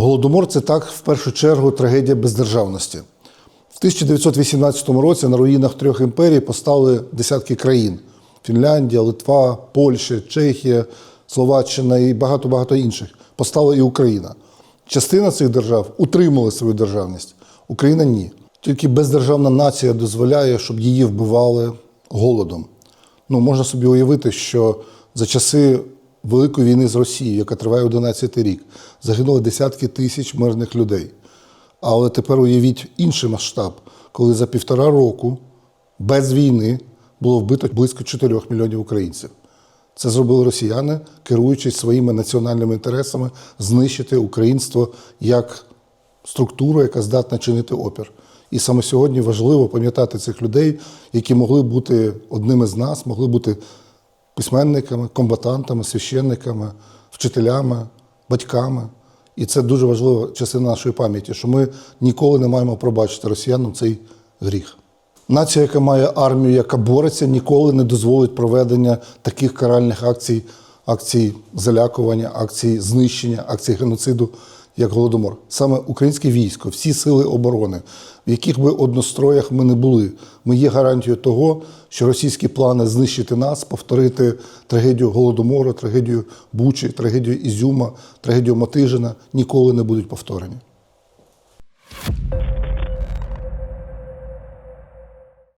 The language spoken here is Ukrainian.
Голодомор це так в першу чергу трагедія бездержавності. В 1918 році на руїнах трьох імперій постали десятки країн: Фінляндія, Литва, Польща, Чехія, Словаччина і багато-багато інших. Постала і Україна. Частина цих держав утримала свою державність. Україна ні. Тільки бездержавна нація дозволяє, щоб її вбивали голодом. Ну, можна собі уявити, що за часи Великої війни з Росією, яка триває 11 рік, загинули десятки тисяч мирних людей. Але тепер уявіть інший масштаб, коли за півтора року без війни було вбито близько 4 мільйонів українців. Це зробили росіяни, керуючись своїми національними інтересами, знищити українство як структуру, яка здатна чинити опір. І саме сьогодні важливо пам'ятати цих людей, які могли бути одними з нас, могли бути письменниками, комбатантами, священниками, вчителями, батьками. І це дуже важлива частина нашої пам'яті, що ми ніколи не маємо пробачити росіянам цей гріх. Нація, яка має армію, яка бореться, ніколи не дозволить проведення таких каральних акцій, акцій залякування, акцій знищення, акцій геноциду, як Голодомор. Саме українське військо, всі сили оборони, в яких би одностроях ми не були, ми є гарантією того, що російські плани знищити нас, повторити трагедію Голодомору, трагедію Бучі, трагедію Ізюма, трагедію Матижина ніколи не будуть повторені.